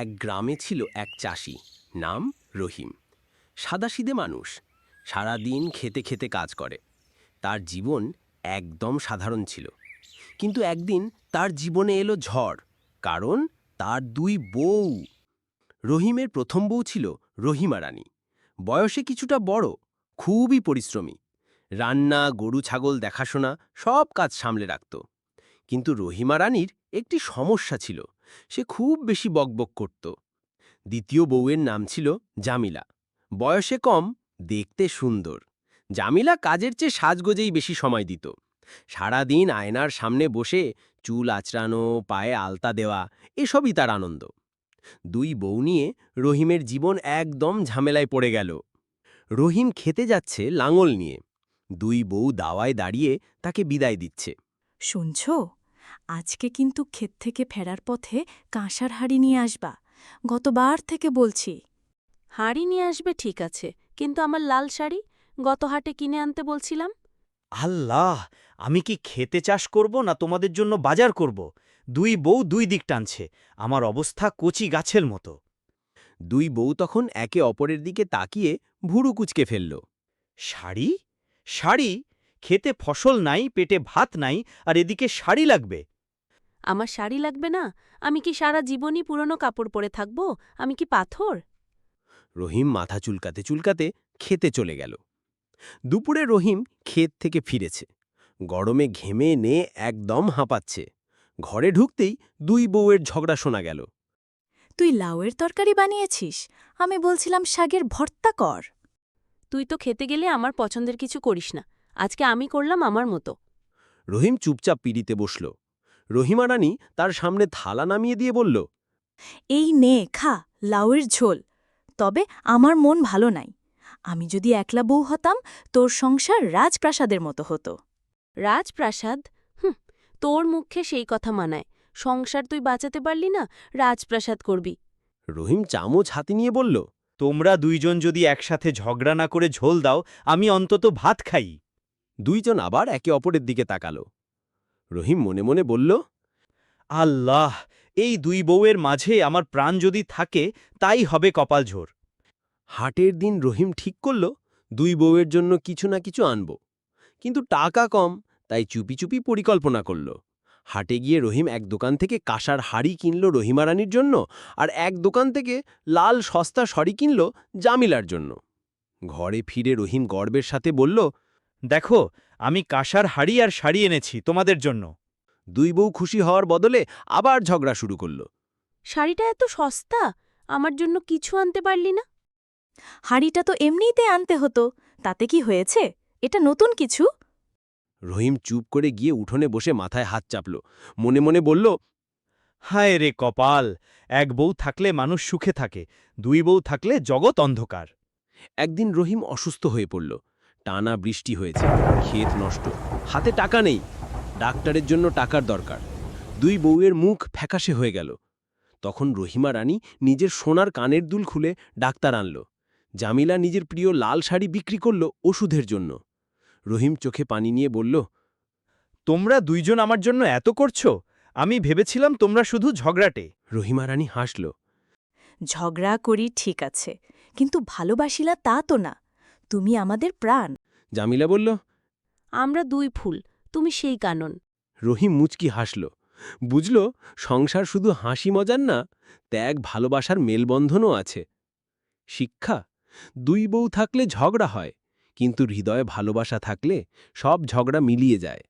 এক গ্রামে ছিল এক চাষি, নাম রহিম। সাদাসিদে মানুষ সারা দিন খেতে খেতে কাজ করে। তার জীবন একদম সাধারণ ছিল। কিন্তু একদিন তার জীবনে এলো ঝড়, কারণ তার দুই বউ। রহিমের প্রথম বউ ছিল রহিমা রানী। বয়সে কিছুটা বড়, খুবই পরিশ্রমী। রান্না, গরু, ছাগল, দেখাশোনা সব কাজ সামলে রাখত। কিন্তু রহিমা রানীর একটি সমস্যা ছিল। সে খুব বেশি বকবক করত। দ্বিতীয় বউয়ের নাম ছিল জামিলা। বয়সে কম, দেখতে সুন্দর। জামিলা কাজের চেয়ে সাজগোজেই বেশি সময় দিত। সারাদিন আয়নার সামনে বসে চুল আঁচড়ানো, পায়ে আলতা দেওয়া, এসবই তার আনন্দ। দুই বউ নিয়ে রহিমের জীবন একদম ঝামেলায় পড়ে গেল। রহিম খেতে যাচ্ছে লাঙল নিয়ে। দুই বউ দাওয়ায় দাঁড়িয়ে তাকে বিদায় দিচ্ছে। শুনছ? আজকে কিন্তু ক্ষেত থেকে ফেরার পথে কাঁসার হাড়ি নিয়ে আসবা। গতবার থেকে বলছি। হাঁড়ি নিয়ে আসবে ঠিক আছে কিন্তু আমার লাল শাড়ি গত হাটে কিনে আনতে বলছিলাম। আল্লাহ আমি কি খেতে চাষ করব না তোমাদের জন্য বাজার করব? দুই বউ দুই দিক টানছে আমার অবস্থা কচি গাছের মতো। দুই বউ তখন একে অপরের দিকে তাকিয়ে ভুরু কুচকে ফেলল। শাড়ি? শাড়ি? খেতে ফসল নাই পেটে ভাত নাই আর এদিকে শাড়ি লাগবে। আমার শাড়ি লাগবে না? আমি কি সারা জীবনই পুরনো কাপড় পরে থাকব? আমি কি পাথর? রহিম মাথা চুলকাতে চুলকাতে খেতে চলে গেল। দুপুরে রহিম ক্ষেত থেকে ফিরেছে। গরমে ঘেমে নে একদম হাঁপাচ্ছে। ঘরে ঢুকতেই দুই বউয়ের ঝগড়া শোনা গেল। তুই লাউয়ের তরকারি বানিয়েছিস? আমি বলছিলাম শাগের ভর্তা কর। তুই তো খেতে গেলে আমার পছন্দের কিছু করিস না। আজকে আমি করলাম আমার মতো। রহিম চুপচাপ পিড়িতে বসল। রহিমা রানী তার সামনে থালা নামিয়ে দিয়ে বলল এই নে খা লাউয়ের ঝোল। তবে আমার মন ভালো নাই। আমি যদি একলা বউ হতাম তোর সংসার রাজপ্রাসাদের মতো হতো। রাজপ্রাসাদ? হুম তোর মুখে সেই কথা মানায়। সংসার তুই বাঁচাতে পারলি না রাজপ্রাসাদ করবি। রহিম চামচ হাতে নিয়ে বলল তোমরা দুইজন যদি একসাথে ঝগড়া না করে ঝোল দাও আমি অন্তত ভাত খাই। দুইজন আবার একে অপরের দিকে তাকালো। রহিম মনে মনে বলল, আল্লাহ, এই দুই বউয়ের মাঝে আমার প্রাণ যদি থাকে, তাই হবে কপালঝোর হাটের দিন রহিম ঠিক করল, দুই বউয়ের জন্য কিছু না কিছু আনব। কিন্তু টাকা কম, তাই চুপি চুপি পরিকল্পনা করল। হাটে গিয়ে রহিম এক দোকান থেকে কাঁসার হাড়ি কিনল রহিমা রানীর জন্য আর এক দোকান থেকে লাল সস্তা শড়ি কিনল জামিলার জন্য। ঘরে ফিরে রহিম গর্বের সাথে বলল, দেখো আমি কাঁসার হাড়ি আর শাড়ি এনেছি তোমাদের জন্য। দুই বউ খুশি হওয়ার বদলে আবার ঝগড়া শুরু করল। শাড়িটা এত সস্তা? আমার জন্য কিছু আনতে পারলি না? হাড়িটা তো এমনিতে আনতে হতো। তাতে কি হয়েছে? এটা নতুন কিছু? রহিম চুপ করে গিয়ে উঠোনে বসে মাথায় হাত চাপল। মনে মনে বলল হায় রে কপাল! এক বউ থাকলে মানুষ সুখে থাকে দুই বউ থাকলে জগৎ অন্ধকার। একদিন রহিম অসুস্থ হয়ে পড়ল। টানা বৃষ্টি হয়েছে। ক্ষেত নষ্ট। হাতে টাকা নেই। ডাক্তারের জন্য টাকার দরকার। দুই বউয়ের মুখ ফ্যাকাশে হয়ে গেল। তখন রহিমা রানী নিজের সোনার কানের দুল খুলে ডাক্তার আনল। জামিলা নিজের প্রিয় লাল শাড়ি বিক্রি করল ওষুধের জন্য। রহিম চোখে পানি নিয়ে বলল তোমরা দুইজন আমার জন্য এত করছ? আমি ভেবেছিলাম তোমরা শুধু ঝগড়াটে। রহিমা রানী হাসল। ঝগড়া করি ঠিক আছে কিন্তু ভালোবাসিলা তা তো না। তুমি আমাদের প্রাণ। জামিলা বলল আমরা দুই ফুল তুমি সেই কানন। রহিম মুচকি হাসল। বুঝল সংসার শুধু হাসি মজার না ত্যাগ ভালোবাসার মেলবন্ধনও আছে। শিক্ষা দুই বউ থাকলে ঝগড়া হয় কিন্তু হৃদয়ে ভালোবাসা থাকলে সব ঝগড়া মিলিয়ে যায়।